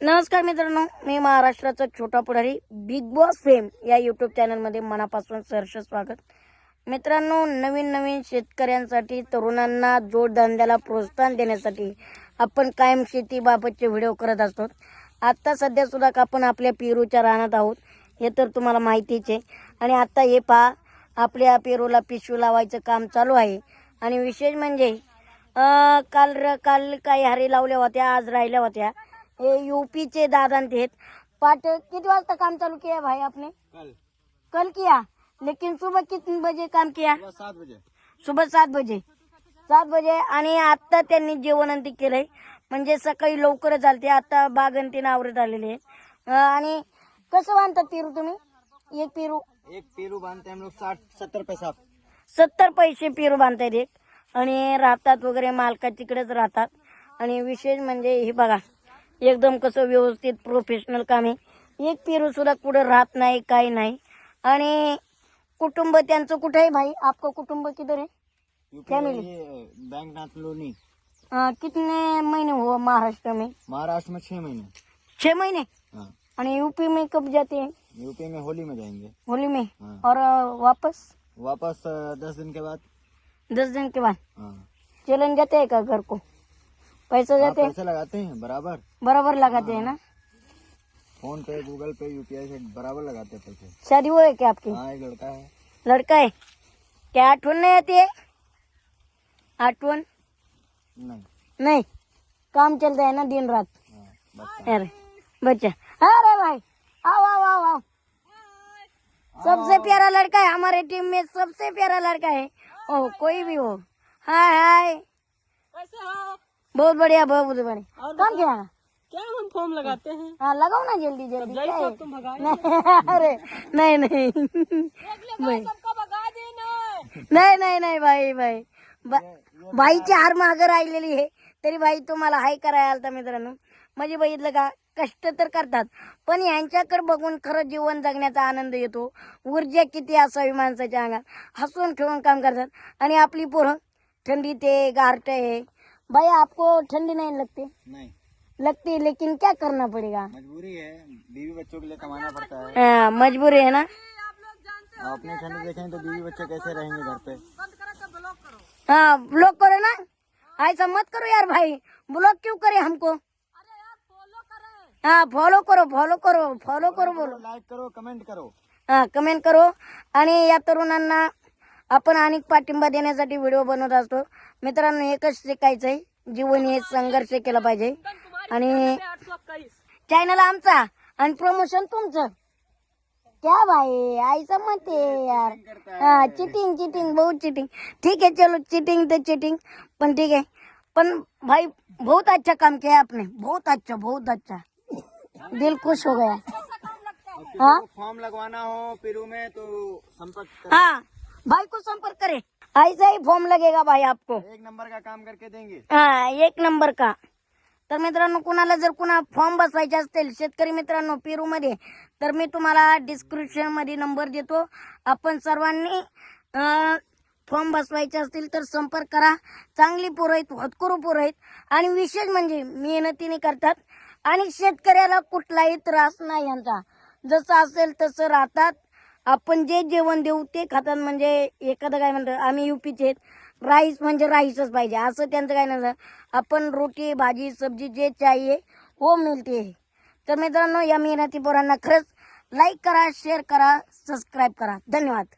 नमस्कार मित्रांनो मी महाराष्ट्राचा Chhota Pudhari Bigg Boss fame या यूट्यूब चॅनलमध्ये मनापासून सहर्ष स्वागत. मित्रांनो नवीन नवीन शेतकऱ्यांसाठी तरुणांना जोडधंद्याला प्रोत्साहन देण्यासाठी आपण कायम शेतीबाबतचे व्हिडिओ करत असतो. आत्ता सध्या सुद्धा आपण आपल्या पेरूच्या रानात आहोत. हे तर तुम्हाला माहितीच आहे. आणि आत्ता हे पहा आपल्या पेरूला पिशवी लावायचं काम चालू आहे. आणि विशेष म्हणजे काल र- काल काही हारी लावल्या होत्या आज राहिल्या होत्या. हे यूपीचे दादा आहेत. पाट किती वाजता काम चालू किया भाई आपने? कल. कल किया? लेकिन सुबह कितने बजे काम किया? सात बजे. सुबह सात बजे. सात बजे आणि आता त्यांनी जेवण आणि ते केलंय. म्हणजे सकाळी लवकरच आलते आता बाग आणि ते आवरत आलेले आणि कसं बांधतात पेरू तुम्ही? एक पेरू. एक पेरू बांधते हम लोग साठ सत्तर पैसा. सत्तर पैसे पेरू बांधतायत. एक आणि राहतात वगैरे मालका तिकडेच राहतात. आणि विशेष म्हणजे हे बघा. एकदम कसं व्यवस्थित प्रोफेशनल काम आहे. एक पेरू सुद्धा कुठं राहत नाही काही नाही. आणि कुटुंब त्यांचं कुठे आहे भाई? आपका कुटुंब किधर है. बैंक नाथ लोनी कितने महीने हुआ महाराष्ट्र में? महाराष्ट्र में छह महीने. छह महीने? हाँ. आणि यूपी में कब जाते? हैं यूपी में होली में जाएंगे. होली में? हाँ। और वापस? वापस दस दिन के बाद. दस दिन के बाद? हाँ. चलन जाते हैं का घर को? पैसा जाते हैं? पैसे लगाते हैं बराबर। बराबर लगाते हैं ना? PhonePe Google Pay UPI से बराबर लगाते हैं पैसे। शादी हुई है क्या आपकी? हाँ एक लड़का है। लड़का है? क्या आठवण नहीं आती है? आठवण नहीं। नहीं। काम चलता है ना दिन रात? हाँ अरे बच्चा। अरे भाई आओ आओ आओ आओ। सबसे प्यारा लड़का है हमारे टीम में सबसे प्यारा लड़का है। ओ कोई भी हो। हाय हाय। बहुत बढ़िया बहुत बढ़िया। काम क्या? क्या हम फॉर्म लगाते हैं? हाँ लगाओ ना जल्दी जल्दी। क्या है? तुम अरे नहीं नहीं। भाई नाही। नाही नाही भाई भाई। बा- बाईची हार मागं राहिलेली आहे तरी बाई तुम्हाला हाय करायला आलता मित्रांनो. म्हणजे बघितलं का कष्ट तर करतात पण यांच्याकडे बघून खरं जीवन जगण्याचा आनंद येतो. ऊर्जा किती असावी माणसाच्या अंगात. हसून खेळून काम करतात. आणि आपली पोरं ठंडी ते गारट आहे भाई आपको ठंडी नहीं लगती? नहीं। लगती है, लेकिन क्या करना पड़ेगा? मजबूरी है। बीवी बच्चों के लिए कमाना पड़ता है। हाँ, मजबूरी है ना? अपने ठंड देखें तो बीवी बच्चे कैसे रहेंगे घर पे? हाँ ब्लॉक करो। ना? ऐसा मत करो यार भाई। ब्लॉक क्यों करे हमको? हाँ फॉलो करो। फॉलो करो फॉलो करो बोलो। लाइक करो कमेंट करो। हा कमेंट करो। आणि या तरुणांना आपण अनेक पाठिंबा देण्यासाठी व्हिडिओ बनवत असतो. मित्रांनो एकच शिकायचंय. जीवन हे संघर्ष केला पाहिजे. आणि चॅनल आमचा आणि प्रमोशन तुमचं. क्या भाई मत आहे यार. हा चिटिंग चिटिंग बहुत चिटिंग ठीक है चलो चिटिंग तो चिटिंग पण ठीक है पण भाई बहुत अच्छा काम किया आपने. बहुत अच्छा बहुत अच्छा. दिल खुश हो गया. हाँ? फॉर्म लगवाना हो पेरू में तो संपर्क हाँ भाई को संपर्क करे। ऐसा ही फॉर्म लगेगा भाई आपको। एक नंबर का काम करके देंगे। हा एक नंबर का। तर मित्रांनो कुणाला जर कुणा फॉर्म बसवायचे असतील शेतकरी मित्रांनो पेरू मध्ये तर मी तुम्हाला डिस्क्रिप्शनमध्ये नंबर देतो. आपण सर्वांनी फॉर्म बसवायचे असतील तर संपर्क करा. चांगली पोरं आहेत होतकरू पोरं आहेत. आणि विशेष म्हणजे मेहनतीने करतात. आणि शेतकऱ्याला कुठलाही त्रास नाही यांचा. जसं असेल तसं राहतात. आपण जे जेवण देऊ ते खातात. म्हणजे एखादं काय म्हणतं आम्ही युपीचे आहेत. राईस म्हणजे राईसच पाहिजे. असं त्यांचं काय नसतं आपण रोटी भाजी सब्जी जे चाहिए हो मिळते. तर मित्रांनो या मेहनती पोरांना खरंच लाईक करा शेअर करा सबस्क्राईब करा. धन्यवाद.